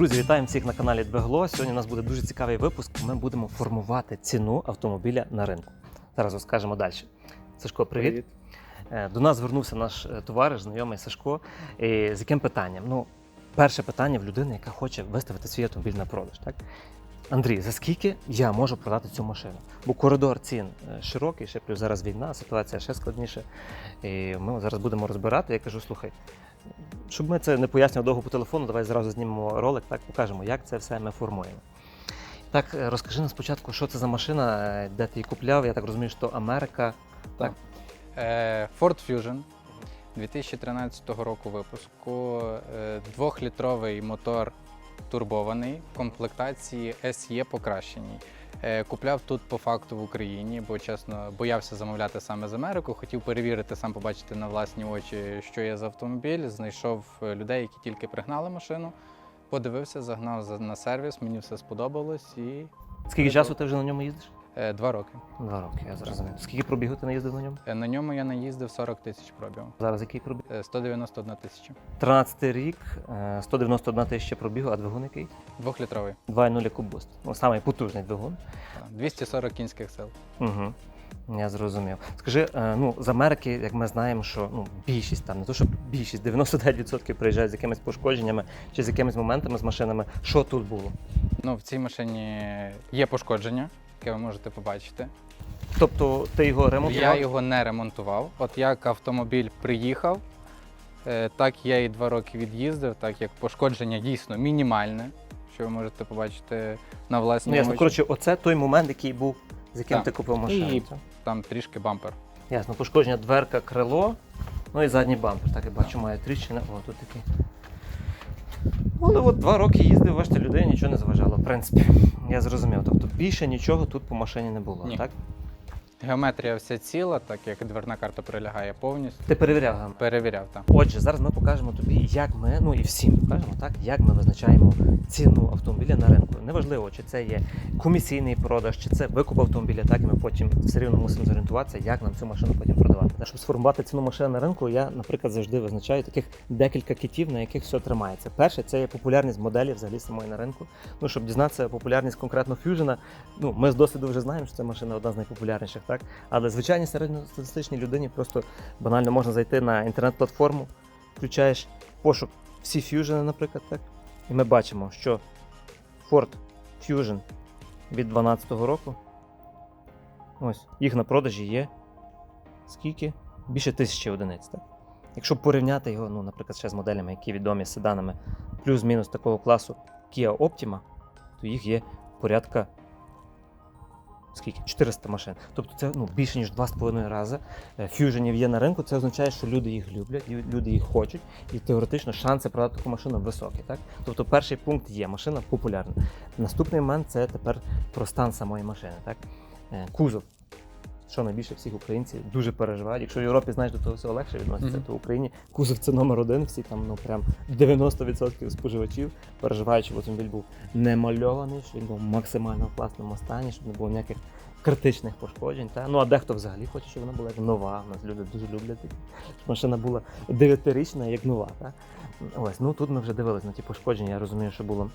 Друзі, вітаємо всіх на каналі Двегло. Сьогодні у нас буде дуже цікавий випуск. Ми будемо формувати ціну автомобіля на ринку. Зараз розкажемо далі. Сашко, привіт. Е, До нас звернувся наш е, товариш, знайомий Сашко. І з яким питанням? Ну, перше питання в людини, яка хоче виставити свій автомобіль на продаж. Так? Андрій, за скільки я можу продати цю машину? Бо коридор цін е, широкий, ще плюс зараз війна, ситуація ще складніша. І ми зараз будемо розбирати. Я кажу, слухай, щоб ми це не пояснювали довго по телефону, давай зразу знімемо ролик, так покажемо, як це все ми формуємо. Так, е, розкажи нам спочатку, що це за машина, е, де ти її купляв. Я так розумію, що Америка. Так. Е, Ford Fusion 2013 року випуску. Двохлітровий мотор турбований в комплектації SE покращеній. Е, Купляв тут по факту в Україні, бо чесно боявся замовляти саме з Америку. Хотів перевірити, сам побачити на власні очі, що є за автомобіль. Знайшов е, людей, які тільки пригнали машину. Подивився, загнав на сервіс, мені все сподобалось і Скільки часу ти вже на ньому їздиш? Е, два роки. Два роки, я зрозумів. Скільки пробігу ти наїздив на ньому? Е, На ньому я наїздив 40 тисяч пробігу. Зараз який пробіг? Е, 191 тисяча. 13 рік, е, 191 тисяча пробігу, а двигун який? Двохлітровий. 2.0 кубуст. Ну, самий потужний двигун. Так, 240 кінських сил. Угу. Я зрозумів. Скажи, е, ну з Америки, як ми знаємо, що ну більшість там, не то що більшість, 99% приїжджають з якимись пошкодженнями чи з якимись моментами з машинами. Що тут було? Ну, в цій машині є пошкодження, яке ви можете побачити. Тобто ти його ремонтував? Я його не ремонтував. От як автомобіль приїхав, е, так я і два роки від'їздив, так як пошкодження дійсно мінімальне, що ви можете побачити на Ну ясно. очі. Коротше, оце той момент, який був, з яким Так. ти купив машину. І- так? Там трішки бампер. Ясно, пошкодження дверка, крило, ну і задній бампер. Так я бачу, має тріщини. О, тут такий. Ну, Але от два роки їздив, бачите, людей нічого не заважало. В принципі, я зрозумів. Тобто більше нічого тут по машині не було, Ні. так? Геометрія вся ціла, так як дверна карта прилягає повністю. Ти перевіряв гам. Перевіряв там. Отже, зараз ми покажемо тобі, як ми, ну і всім покажемо, так, як ми визначаємо ціну автомобіля на ринку. Неважливо, чи це є комісійний продаж, чи це викуп автомобіля, так і ми потім все рівно мусимо зорієнтуватися, як нам цю машину потім продавати. Та, Щоб сформувати ціну машини на ринку, я, наприклад, завжди визначаю таких декілька китів, на яких все тримається. Перше, це є популярність моделі взагалі самої на ринку. Ну, щоб дізнатися популярність конкретно фюжена, ну ми з досвіду вже знаємо, що ця машина одна з найпопулярніших, так? Але звичайній середньостатистичній людині просто банально можна зайти на інтернет-платформу, включаєш пошук всі Fusion, наприклад, так. І ми бачимо, що Ford Fusion від 2012 року. Ось, їх на продажі є скільки? Більше тисячі одиниць. Так? Якщо порівняти його, ну, наприклад, ще з моделями, які відомі седанами плюс-мінус такого класу Kia Optima, то їх є порядка скільки? 400 машин. Тобто це ну, більше ніж 2,5 рази е, фюженів є на ринку. Це означає, що люди їх люблять, люди їх хочуть, і теоретично шанси продати таку машину високі. Так? Тобто перший пункт є, машина популярна. Наступний момент це тепер про стан самої машини. Так? Е, Кузов. Що найбільше всіх українців дуже переживають. Якщо в Європі знаєш до того всього легше відноситься, Мгм. то в Україні кузов це номер один. Всі там ну прям 90% споживачів переживають, щоб автомобіль був не мальований, щоб він був максимально в класному стані, щоб не було ніяких критичних пошкоджень. Та? Ну а дехто взагалі хоче, щоб вона була як нова. У нас люди дуже люблять. Щоб машина була дев'ятирічна, як нова. Та? Ось, ну тут ми вже дивились на ті пошкодження. Я розумію, що було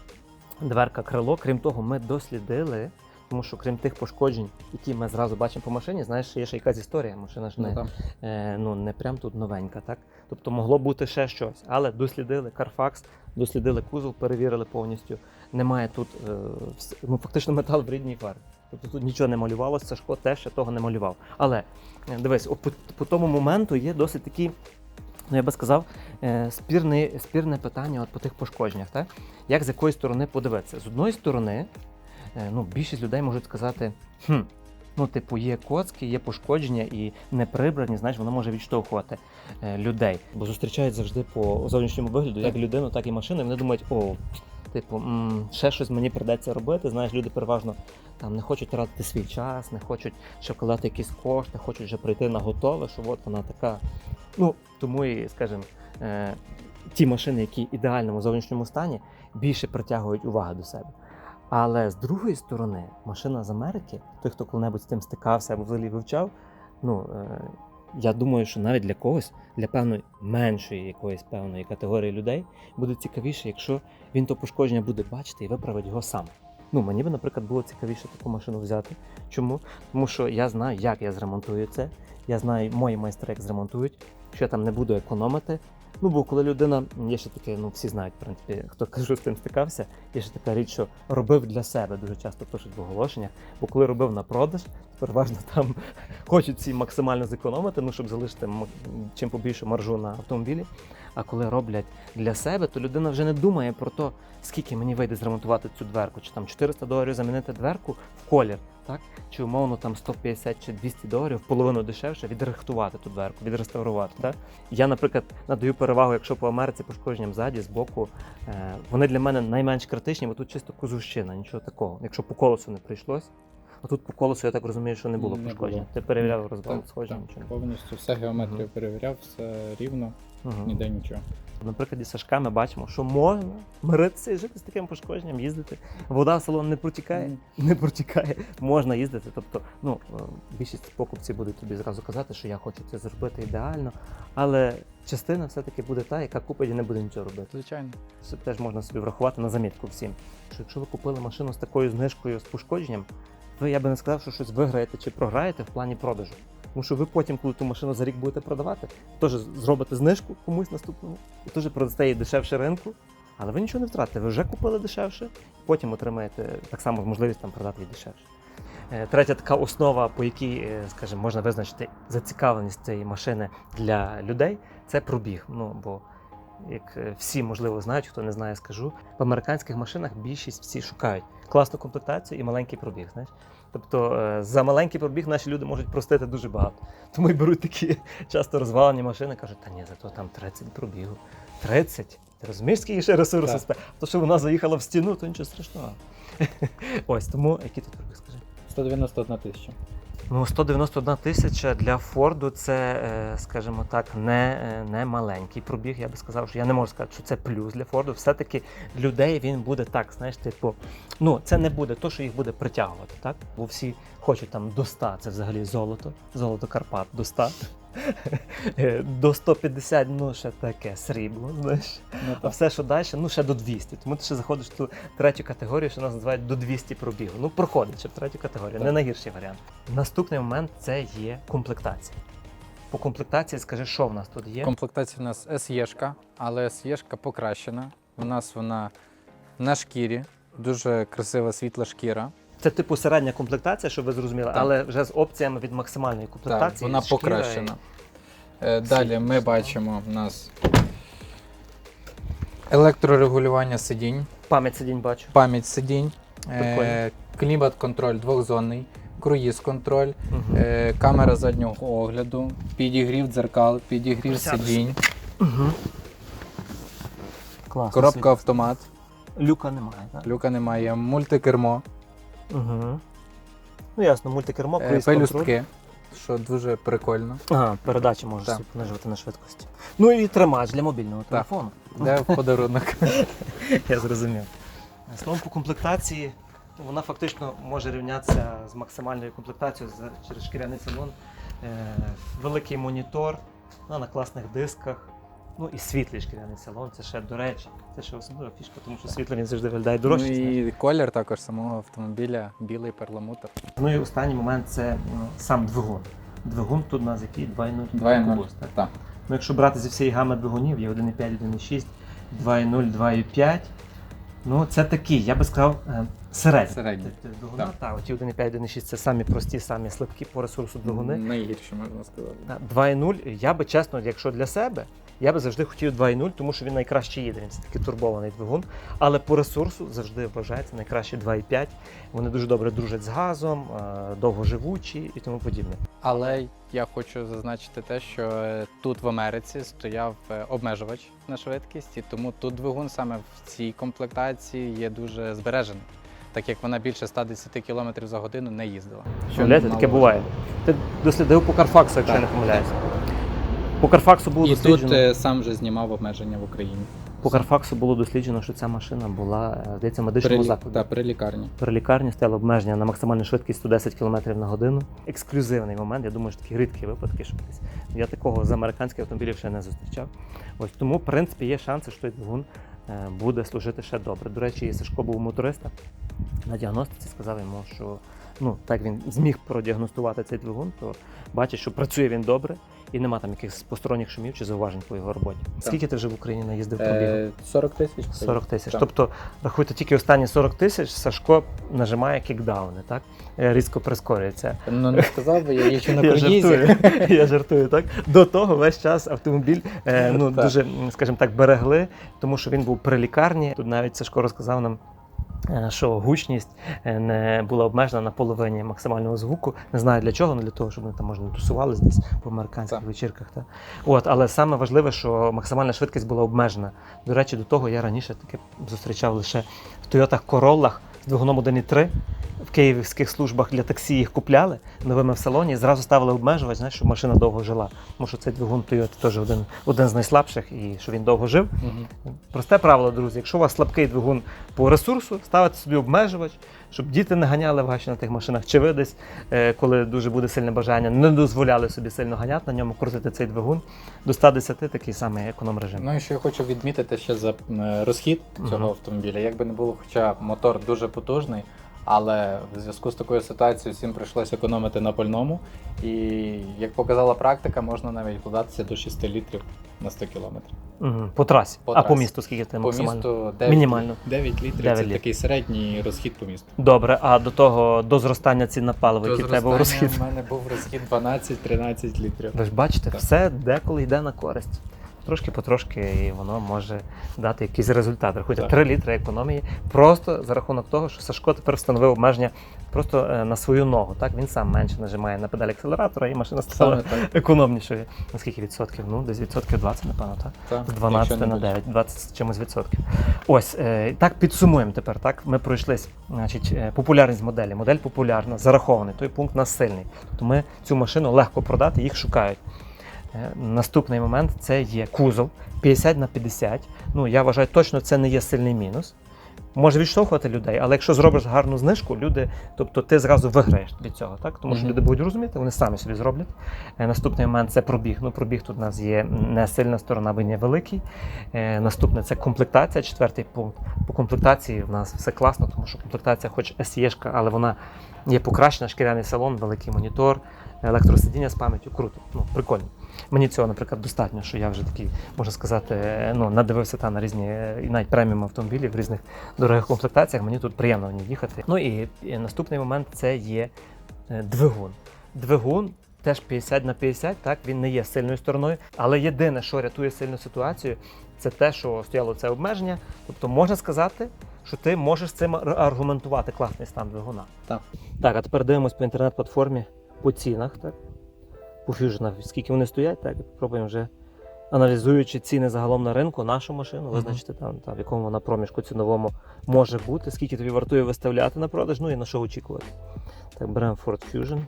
дверка, крило. Крім того, ми дослідили. Тому що крім тих пошкоджень, які ми зразу бачимо по машині, знаєш, є ще якась історія. Машина ж не, Ну, е, ну, не прям тут новенька, так? Тобто могло бути ще щось. Але дослідили Carfax, дослідили кузов, перевірили повністю. Немає тут е, ну, фактично метал в рідній фарбі. Тобто тут нічого не малювалося, Сашко теж ще того не малював. Але е, дивись, по, по тому моменту є досить такі. Ну, я би сказав, е, спірне, спірне питання от по тих пошкодженнях. Так? Як з якої сторони подивитися? З одної сторони, ну, більшість людей можуть сказати, хм, ну, типу, є коцки, є пошкодження і не прибрані, знаєш, воно може відштовхувати е, людей. Бо зустрічають завжди по зовнішньому вигляду, як людину, так і машину. І вони думають, о, типу, ще щось мені придеться робити. Знаєш, люди переважно там не хочуть тратити свій час, не хочуть ще вкладати якісь кошти, хочуть вже прийти на готове, що от вона така. Ну, тому і, скажімо, е, ті машини, які в ідеальному зовнішньому стані, більше притягують увагу до себе. Але з другої сторони, машина з Америки, той, хто коли-небудь з тим стикався або взагалі вивчав, ну, е, я думаю, що навіть для когось, для певної меншої якоїсь певної категорії людей, буде цікавіше, якщо він то пошкодження буде бачити і виправить його сам. Ну, мені би, наприклад, було цікавіше таку машину взяти. Чому? Тому що я знаю, як я зремонтую це. Я знаю, мої майстри як зремонтують, що я там не буду економити. Ну, бо коли людина, є ще таке, ну всі знають, в принципі, хто кажу, з тим стикався, є ще така річ, що робив для себе, дуже часто пишуть в оголошеннях. Бо коли робив на продаж, переважно там хочуть всі максимально зекономити, ну щоб залишити чим побільше маржу на автомобілі. А коли роблять для себе, то людина вже не думає про те, скільки мені вийде зремонтувати цю дверку, чи там 400 доларів замінити дверку в колір, так? Чи умовно там 150 чи 200 доларів, половину дешевше відрихтувати ту дверку, відреставрувати. Так? Я, наприклад, надаю перевагу, якщо по Америці пошкодженням ззаді, з боку, е, вони для мене найменш критичні, бо тут чисто козущина, нічого такого. Якщо по колесу не прийшлось, а тут по колесу, я так розумію, що не було Не пошкодження. було. Ти перевіряв розбор Так, схожі, так, нічого Повністю все геометрію Мгм. перевіряв, все рівно, Мгм. ніде нічого. На прикладі Сашка ми бачимо, що можна миритися і жити з таким пошкодженням, їздити. Вода в салон не протікає, Мгм. не протікає, можна їздити. Тобто, ну, е, більшість покупців будуть тобі зразу казати, що я хочу це зробити ідеально, але частина все-таки буде та, яка купить і не буде нічого робити. Звичайно. Це теж можна собі врахувати на замітку всім. Що якщо ви купили машину з такою знижкою з пошкодженням, ви я би не сказав, що щось виграєте чи програєте в плані продажу. Тому що ви потім, коли ту машину за рік будете продавати, теж зробите знижку комусь наступному і теж продасте її дешевше ринку. Але ви нічого не втратите, ви вже купили дешевше, потім отримаєте так само можливість там продати її дешевше. Е, Третя така основа, по якій, е, скажімо, можна визначити зацікавленість цієї машини для людей, це пробіг. Ну бо як е, всі можливо знають, хто не знає, скажу. В американських машинах більшість всі шукають класну комплектацію і маленький пробіг. Знаєш? Тобто е, за маленький пробіг наші люди можуть простити дуже багато. Тому й беруть такі часто розвалені машини, кажуть, та ні, зато там 30 пробігу. 30? Ти розумієш, скільки ще ресурсу спе? То, що вона заїхала в стіну, то нічого страшного. Ось тому, який тут пробіг, скажи? 191 тисяча. Ну, 191 тисяча для Форду це, е, скажімо так, не, е, не маленький пробіг. Я би сказав, що я не можу сказати, що це плюс для Форду. Все-таки людей він буде так, знаєш, типу, ну це не буде то, що їх буде притягувати, так? Бо всі хочуть там до 100, це взагалі золото, золото Карпат до 100. До 150, ну ще таке срібло, знаєш. Ну, А все, що далі, ну ще до 200. Тому ти ще заходиш в ту третю категорію, що нас називають до 200 пробігу. Ну, проходить ще в третю категорію, не найгірший варіант. Наступний момент це є комплектація. По комплектації скажи, що в нас тут є? Комплектація у нас SE-шка, але SE-шка покращена. У нас вона на шкірі, дуже красива світла шкіра. Це типу середня комплектація, щоб ви зрозуміли, Так. але вже з опціями від максимальної Так, комплектації. вона шкіра покращена. Е, Далі ми бачимо у нас електрорегулювання сидінь, Пам'ять сидінь бачу. пам'ять сидінь, е, клімат-контроль двохзонний, круїз-контроль, Угу. е, камера заднього огляду, підігрів дзеркал, підігрів Присяду сидінь, Угу. Класно. коробка автомат, Люка немає, так? люка немає, мультикермо, Угу. Ну ясно, мультикермо, е, круїз контроль. пелюстки, що дуже прикольно. Ага, передачі можеш Так. собі понижувати на швидкості. Ну і тримач для мобільного телефону. Де в подарунок. Я зрозумів. Словом по комплектації, ну, вона фактично може рівнятися з максимальною комплектацією за- через шкіряний салон. Е, великий монітор, вона на класних дисках. Ну і світлий шкіряний салон. Це ще до речі, це ще особлива фішка, тому що світло він завжди виглядає дорожче. Ну і колір також самого автомобіля, білий перламутр. Ну і останній момент це сам двигун. Двигун тут у нас який 2.0 2.0. кубус, так? Так. Ну, якщо брати зі всієї гами двигунів, є 1.5, 1.6, 2.0, 2.5. Ну, це такі, я би сказав, е, середні. Середні. Тобто Двигуна, Так. так, оті 1.5, 1.6 це самі прості, самі слабкі по ресурсу двигуни. Найгірші, можна сказати. А 2.0, я би чесно, якщо для себе, я би завжди хотів 2.0, тому що він найкраще їде. Він такий турбований двигун. Але по ресурсу завжди вважається найкраще 2.5. Вони дуже добре дружать з газом, е, довгоживучі і тому подібне. Але я хочу зазначити те, що е, тут в Америці стояв е, обмежувач на швидкість, і тому тут двигун саме в цій комплектації є дуже збережений, так як вона більше 110 км за годину не їздила. Уявляєте, таке буває. Ти дослідив по Карфаксу, якщо Так, не помиляюся. По Карфаксу було І тут досліджено. е, сам вже знімав обмеження в Україні. По Карфаксу було досліджено, що ця машина була, е, здається, в медичному При, закладі. та, при лікарні. При лікарні стояло обмеження на максимальну швидкість 110 км на годину. Ексклюзивний момент. Я думаю, що такі рідкі випадки, що десь. Я такого з американських автомобілів ще не зустрічав. Ось тому, в принципі, є шанси, що двигун е, буде служити ще добре. До речі, Сашко був у моториста на діагностиці, сказав йому, що ну так він зміг продіагностувати цей двигун, то бачить, що працює він добре і нема там якихось посторонніх шумів чи зауважень по його роботі. Скільки ти вже в Україні наїздив пробігу? Е, 40 тисяч. 40 тисяч. Тобто, рахуйте, тільки останні 40 тисяч Сашко нажимає кікдауни, так? Е, Різко прискорюється. Ну не сказав би, я їжджу на Я жартую, я жартую, так? До того весь час автомобіль е, ну, дуже, скажімо так, берегли, тому що він був при лікарні. Тут навіть Сашко розказав нам. Е, Що гучність е, не була обмежена на половині максимального звуку. Не знаю для чого, але для того, щоб вони там можна тусувались десь по американських Так. вечірках. Та. От, але саме важливе, що максимальна швидкість була обмежена. До речі, до того я раніше таке зустрічав лише в Toyota Corolla двигуном 1.3. В київських службах для таксі їх купляли новими в салоні і зразу ставили обмежувач, знаєш, щоб машина довго жила. Тому що цей двигун Toyota теж один, один з найслабших і що він довго жив. Мгм. Просте правило, друзі, якщо у вас слабкий двигун по ресурсу, ставите собі обмежувач, щоб діти не ганяли ваші на тих машинах. Чи ви десь, е, коли дуже буде сильне бажання, не дозволяли собі сильно ганяти на ньому, крутити цей двигун до 110 такий самий економ режим. Ну і що я хочу відмітити ще за розхід цього Мгм. автомобіля. Як би не було, хоча мотор дуже потужний, але в зв'язку з такою ситуацією всім прийшлося економити на пальному. І як показала практика, можна навіть вкладатися до 6 літрів на 100 кілометрів. По трасі. По а по місту скільки ти По місту 9, Мінімально. 9 літрів 9 це літрів. такий середній розхід по місту. Добре, а до того до зростання цін на паливо, який тебе був зростання розхід. в мене був розхід 12-13 літрів. Ви ж бачите, Так. все деколи йде на користь. Трошки потрошки і воно може дати якийсь результат. Рахуйте, Так. 3 літри економії просто за рахунок того, що Сашко тепер встановив обмеження просто е, на свою ногу. Так він сам менше нажимає на педаль акселератора, і машина стала економнішою. На скільки відсотків? Ну, десь відсотків 20, напевно, так? так. З 12 Якщо на 9, 20 з чимось відсотків. Ось е, так підсумуємо тепер. Так ми пройшлись. Значить, е, популярність моделі. Модель популярна, зарахований. Той пункт нас сильний. Тобто ми цю машину легко продати, їх шукають. Е, Наступний момент це є кузов 50 на 50. Ну я вважаю, точно це не є сильний мінус. Може відштовхувати людей, але якщо зробиш гарну знижку, люди, тобто ти зразу виграєш від цього, так? Тому що люди будуть розуміти, вони самі собі зроблять. Е, Наступний момент це пробіг. Ну, пробіг тут у нас є не сильна сторона, бо не великий. Е, Наступне це комплектація, четвертий пункт. По комплектації в нас все класно, тому що комплектація, хоч SE, але вона є покращена, шкіряний салон, великий монітор, електросидіння з пам'яттю. Круто, ну прикольно. Мені цього, наприклад, достатньо, що я вже такий, можна сказати, ну, надивився та на різні і навіть преміум автомобілі в різних дорогих комплектаціях. Мені тут приємно в ній їхати. Ну і, наступний момент це є е, двигун. Двигун теж 50 на 50, так він не є сильною стороною, але єдине, що рятує сильну ситуацію, це те, що стояло це обмеження. Тобто можна сказати, що ти можеш цим аргументувати класний стан двигуна. Так. Так, а тепер дивимось по інтернет-платформі по цінах, так? По фюженах, скільки вони стоять, так, і пробуємо вже. Аналізуючи ціни загалом на ринку, нашу машину, визначити там, там, в якому вона проміжку ціновому може бути, скільки тобі вартує виставляти на продаж, ну і на що очікувати. Так, беремо Ford Fusion.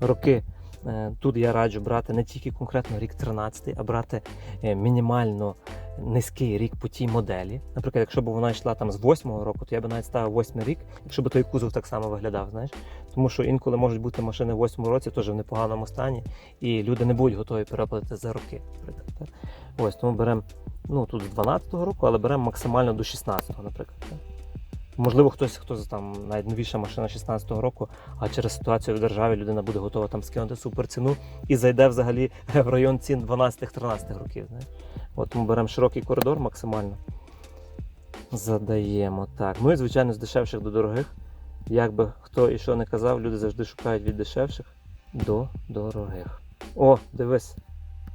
Роки. е, Тут я раджу брати не тільки конкретно рік 13, а брати е, мінімально низький рік по тій моделі. Наприклад, якщо б вона йшла там з 8-го року, то я б навіть ставив 8 рік, якщо б той кузов так само виглядав, знаєш. Тому що інколи можуть бути машини в 8 році теж в непоганому стані, і люди не будуть готові переплатити за роки. Наприклад, так? Ось тому беремо ну тут з 12-го року, але беремо максимально до 16-го, наприклад. Так? Можливо, хтось, хто там навіть новіша машина 16-го року, а через ситуацію в державі людина буде готова там скинути суперціну і зайде взагалі в район цін 12-13 років. Знаєш? От ми беремо широкий коридор максимально. Задаємо так. Ну і звичайно з дешевших до дорогих. Як би хто і що не казав, люди завжди шукають від дешевших до дорогих. О, дивись,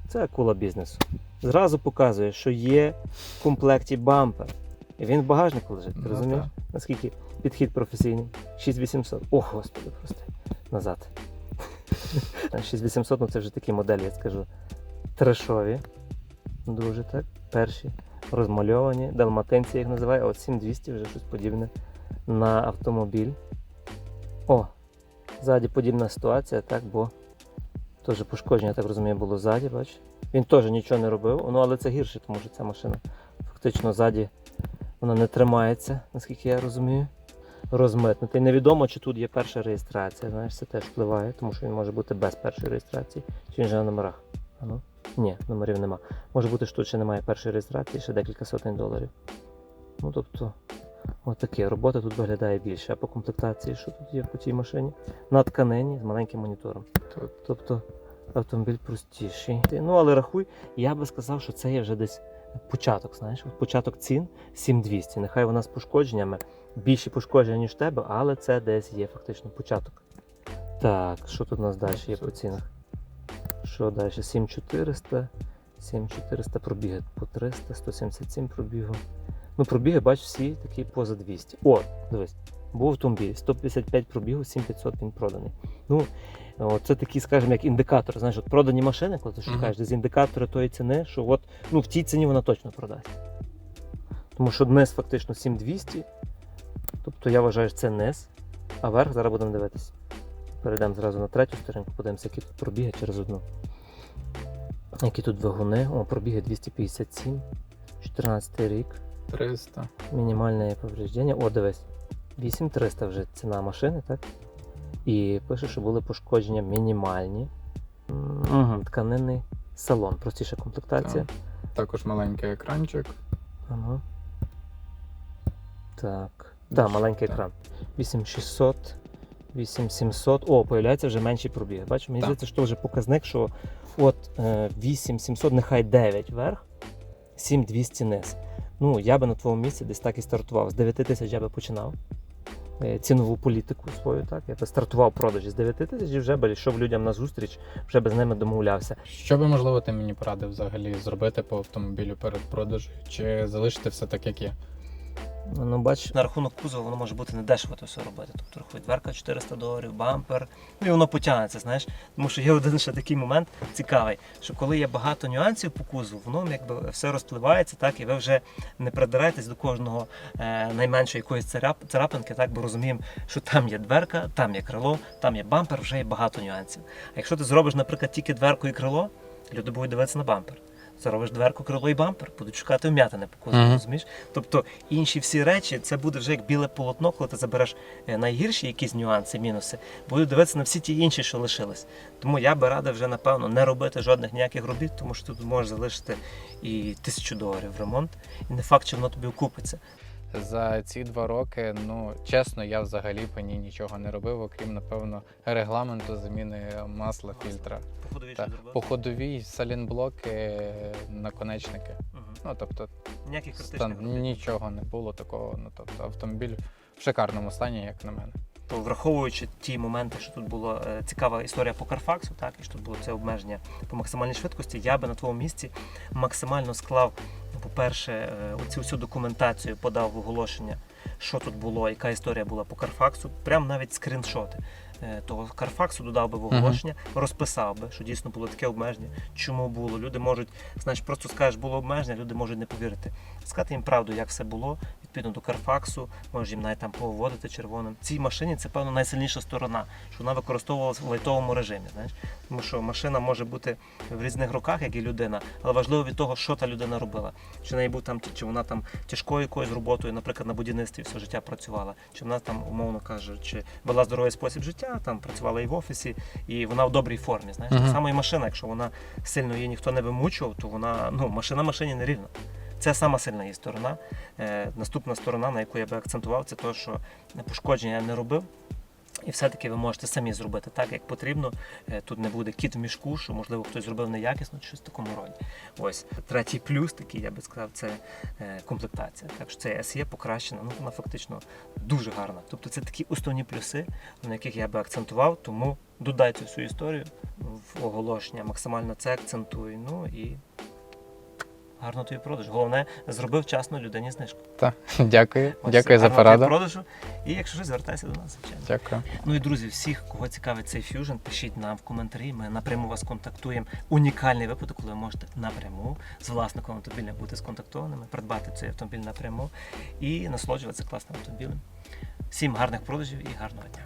це акула бізнесу. Зразу показує, що є в комплекті бампер. І він в багажнику лежить. Ти Ну, розумієш? так. Наскільки підхід професійний? 6800. О, господи, просто. Назад. 6800, ну це вже такі моделі, я скажу. Трешові. Дуже так. Перші. Розмальовані. Далматинці їх називаю, от 7200 вже щось подібне на автомобіль. О, ззаді подібна ситуація, так, бо теж пошкодження, я так розумію, було ззаді, бач. Він теж нічого не робив, ну але це гірше, тому що ця машина фактично ззаді вона не тримається, наскільки я розумію. Розмитнутий. Невідомо, чи тут є перша реєстрація. Знаєш, це теж впливає, тому що він може бути без першої реєстрації, чи він же на номерах. А ну? Ні, номерів нема. Може бути, що тут ще немає першої реєстрації, ще декілька сотень доларів. Ну тобто, отаке. Робота тут виглядає більше. А по комплектації, що тут є по цій машині? На тканині з маленьким монітором. Тобто автомобіль простіший. Ну, але рахуй, я би сказав, що це є вже десь початок, знаєш, От початок цін 7200. Нехай вона з пошкодженнями, більші пошкодження, ніж в тебе, але це десь є фактично початок. Так, що тут у нас далі є по цінах? Що далі? 7400, 7400 пробіги по 300, 177 пробігу. Ну, пробіги, бач, всі такі поза 200. О, дивись, був автомобіль, 155 пробігу, 7500 він проданий. Ну, о, це такі, скажімо, як індикатор. Знаєш, от продані машини, коли ти шукаєш, десь індикатори тої ціни, що от, ну, в тій ціні вона точно продасть. Тому що низ фактично 7200. Тобто я вважаю, що це низ, а верх зараз будемо дивитися. Перейдемо зразу на третю сторінку, подивимося, які тут пробіги через одну. Які тут двигуни? О, пробіги 257, 14 рік. 300. Мінімальне повреждення. О, дивись. 8300 вже ціна машини, так? І пише, що були пошкодження мінімальні. Угу, тканинний салон. Простіша комплектація. Також маленький екранчик. Ага. Так. Так, маленький Так. екран. 8600, 8700. О, появляється вже менший пробіг. Бачиш, мені здається, що вже показник, що от е, 8700, нехай 9 вверх, 7200 низ. Ну, я би на твоєму місці десь так і стартував. З 9 тисяч я би починав. е, Цінову політику свою, так? Я би стартував продажі з 9 тисяч і вже би йшов людям на зустріч, вже би з ними домовлявся. Що би, можливо, ти мені порадив взагалі зробити по автомобілю перед продажем? Чи залишити все так, як є? Ну, бач, на рахунок кузова воно може бути недешево то все робити. Тобто рахуй дверка 400 доларів, бампер, ну і воно потягнеться, знаєш. Тому що є один ще такий момент цікавий, що коли є багато нюансів по кузову, воно якби все розпливається, так, і ви вже не придираєтесь до кожного е, найменшої якоїсь царап, царапинки, так, бо розуміємо, що там є дверка, там є крило, там є бампер, вже є багато нюансів. А якщо ти зробиш, наприклад, тільки дверку і крило, люди будуть дивитися на бампер. Зробиш дверку, крило і бампер, будуть шукати вм'ятини по кузову, Мгм. розумієш? Тобто інші всі речі, це буде вже як біле полотно, коли ти забереш е, найгірші якісь нюанси, мінуси, будуть дивитися на всі ті інші, що лишились. Тому я би радив вже, напевно, не робити жодних ніяких робіт, тому що тут можеш залишити і тисячу доларів в ремонт, і не факт, що воно тобі окупиться. За ці два роки, ну чесно, я взагалі по ній нічого не робив, окрім напевно регламенту заміни масла фільтра. Походові Та, по ходовій салінблоки, наконечники. Ну тобто Ніяких стан, нічого не було такого. Ну тобто автомобіль в шикарному стані, як на мене. То враховуючи ті моменти, що тут була е, цікава історія по Карфаксу, так і що тут було це обмеження по максимальній швидкості, я би на твоєму місці максимально склав, по-перше, е, оцю всю документацію подав в оголошення, що тут було, яка історія була по Карфаксу, прям навіть скріншоти. е, Того Карфаксу додав би в оголошення, розписав би, що дійсно було таке обмеження. Чому було? Люди можуть, знаєш, просто скажеш, було обмеження, люди можуть не повірити. Сказати їм правду, як все було, відповідно до Карфаксу, можеш їм навіть там поводити червоним. Цій машині це певно найсильніша сторона, що вона використовувалася в лайтовому режимі. Знаєш, тому що машина може бути в різних руках, як і людина, але важливо від того, що та людина робила. Чи неї був там, чи вона там тяжкою якоюсь роботою, наприклад, на будівництві все життя працювала, чи вона там, умовно кажучи, вела здоровий спосіб життя, там працювала і в офісі, і вона в добрій формі. Знаєш, так Мгм. само і машина, якщо вона сильно її ніхто не вимучував, то вона ну машина машині не рівна. Це сама сильна її сторона. Е, наступна сторона, на яку я би акцентував, це те, що пошкодження я не робив. І все-таки ви можете самі зробити так, як потрібно. Е, Тут не буде кіт в мішку, що можливо хтось зробив неякісно чи щось в такому роді. Ось третій плюс, такий я би сказав, це е, комплектація. Так що це SE покращена, ну вона фактично дуже гарна. Тобто це такі основні плюси, на яких я би акцентував, тому додайте цю історію в оголошення, максимально це акцентуй. Ну і гарно тобі продаж. Головне, зробив вчасно людині знижку. Та, дякую. Ось, дякую за гарного тобі пораду. продажу. І якщо щось, звертайся до нас, звичайно. Дякую. Ну і друзі, всіх, кого цікавить цей фьюжн, пишіть нам в коментарі. Ми напряму вас контактуємо. Унікальний випадок, коли ви можете напряму з власником автомобіля бути сконтактованими, придбати цей автомобіль напряму і насолоджуватися класним автомобілем. Всім гарних продажів і гарного дня.